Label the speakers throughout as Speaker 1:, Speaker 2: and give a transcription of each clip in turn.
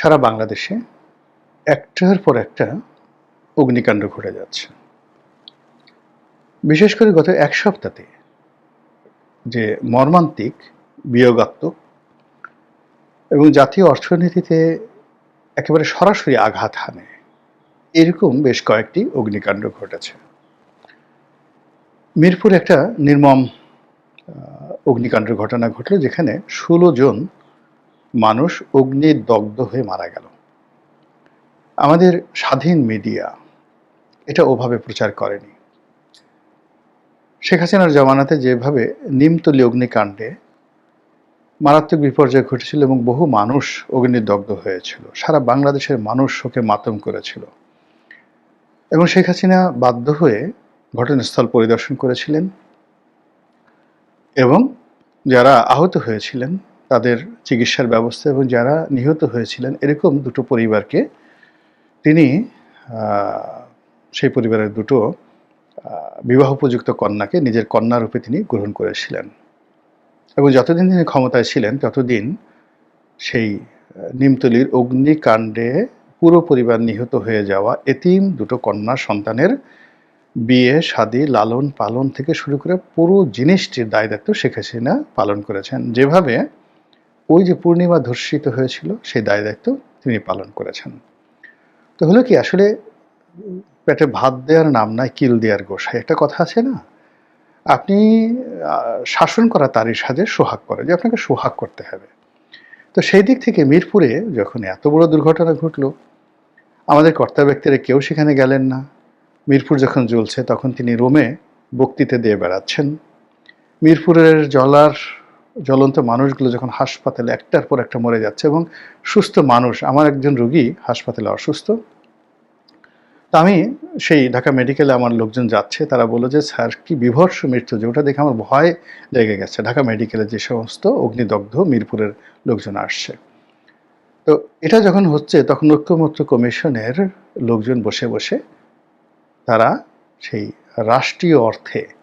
Speaker 1: সারা বাংলাদেশে একটার পর একটা অগ্নিকাণ্ড ঘটে যাচ্ছে। বিশেষ করে গত এক সপ্তাহে যে মর্মান্তিক, বিয়োগাত্মক এবং জাতীয় অর্থনীতিতে একেবারে সরাসরি আঘাত হানে, এরকম বেশ কয়েকটি অগ্নিকাণ্ড ঘটেছে। মিরপুর একটা নির্মম অগ্নিকাণ্ডের ঘটনা ঘটল যেখানে ষোলো জন মানুষ অগ্নি দগ্ধ হয়ে মারা গেল। আমাদের স্বাধীন মিডিয়া এটা ওভাবে প্রচার করেনি। শেখ হাসিনার জমানাতে যেভাবে নিমতলি অগ্নিকাণ্ডে মারাত্মক বিপর্যয় ঘটেছিল এবং বহু মানুষ অগ্নিদগ্ধ হয়েছিল, সারা বাংলাদেশের মানুষ শোকে মাতম করেছিল। এবং শেখ হাসিনা বাধ্য হয়ে ঘটনাস্থল পরিদর্শন করেছিলেন এবং যারা আহত হয়েছিলেন তাদের চিকিৎসার ব্যবস্থা এবং যারা নিহত হয়েছিলেন এরকম দুটো পরিবারকে তিনি সেই পরিবারের দুটো আহ, বিবাহোপযুক্ত কন্যাকে নিজের কন্যা রূপে তিনি গ্রহণ করেছিলেন। এবং যতদিন তিনি ক্ষমতায় ছিলেন ততদিন সেই নিমতলির অগ্নিকাণ্ডে পুরো পরিবার নিহত হয়ে যাওয়া এতিম দুটো কন্যা সন্তানের বিয়ে শাদী লালন পালন থেকে শুরু করে পুরো জিনিসটির দায় দায়িত্ব শেখ হাসিনা পালন করেছেন। যেভাবে ওই যে পূর্ণিমা ধর্ষিত হয়েছিল, সেই দায় দায়িত্ব তিনি পালন করেছেন। তো হলো কি, আসলে পেটে ভাত দেওয়ার নাম নাই, কিল দেওয়ার গোসাই একটা কথা আছে না? আপনি শাসন করা তারই সাজে সোহাগ করে, যে আপনাকে সোহাগ করতে হবে। তো সেই দিক থেকে মিরপুরে যখন এত বড় দুর্ঘটনা ঘটলো, আমাদের কর্তা ব্যক্তিরা কেউ সেখানে গেলেন না। মিরপুর যখন জ্বলছে, তখন তিনি রোমে বক্তৃতা দিয়ে বেড়াচ্ছেন। মিরপুরের জলার জ্বলন্ত মানুষগুলো যখন হাসপাতালে একটার পর একটা মরে যাচ্ছে এবং সুস্থ মানুষ, আমার একজন রুগী হাসপাতালে অসুস্থ। তো আমি সেই ঢাকা মেডিকেলে আমার লোকজন যাচ্ছে, তারা বলল যে, স্যার, কি বিভৎস মৃত্যু যে, ওটা দেখে আমার ভয় লেগে গেছে। ঢাকা মেডিকেলে যে সমস্ত অগ্নিদগ্ধ মিরপুরের লোকজন আসছে। তো এটা যখন হচ্ছে, তখন ঐক্যমত্য কমিশনের লোকজন বসে বসে তারা সেই রাষ্ট্রীয় অর্থে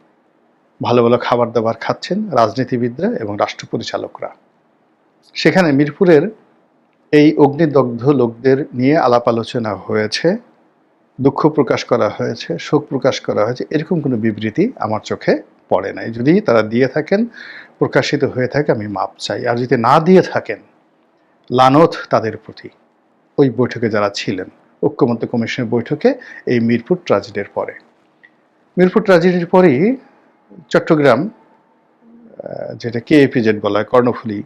Speaker 1: ভালো ভালো খাবার দাবার খাচ্ছেন রাজনীতিবিদরা এবং রাষ্ট্র পরিচালকরা। সেখানে মিরপুরের এই অগ্নিদগ্ধ লোকদের নিয়ে আলাপ আলোচনা হয়েছে, দুঃখ প্রকাশ করা হয়েছে, শোক প্রকাশ করা হয়েছে, এরকম কোনো বিবৃতি আমার চোখে পড়ে নাই। যদি তারা দিয়ে থাকেন, প্রকাশিত হয়ে থাকে, আমি মাপ চাই। আর যদি না দিয়ে থাকেন, লানত তাদের প্রতি। ওই বৈঠকে যারা ছিলেন, ঐক্যমত্য কমিশনের বৈঠকে এই মিরপুর ট্রাজেডির পরে। মিরপুর ট্রাজেডির পরেই চট্টগ্রাম যেটা কেএপিজেড বলা হয় কর্ণফুলী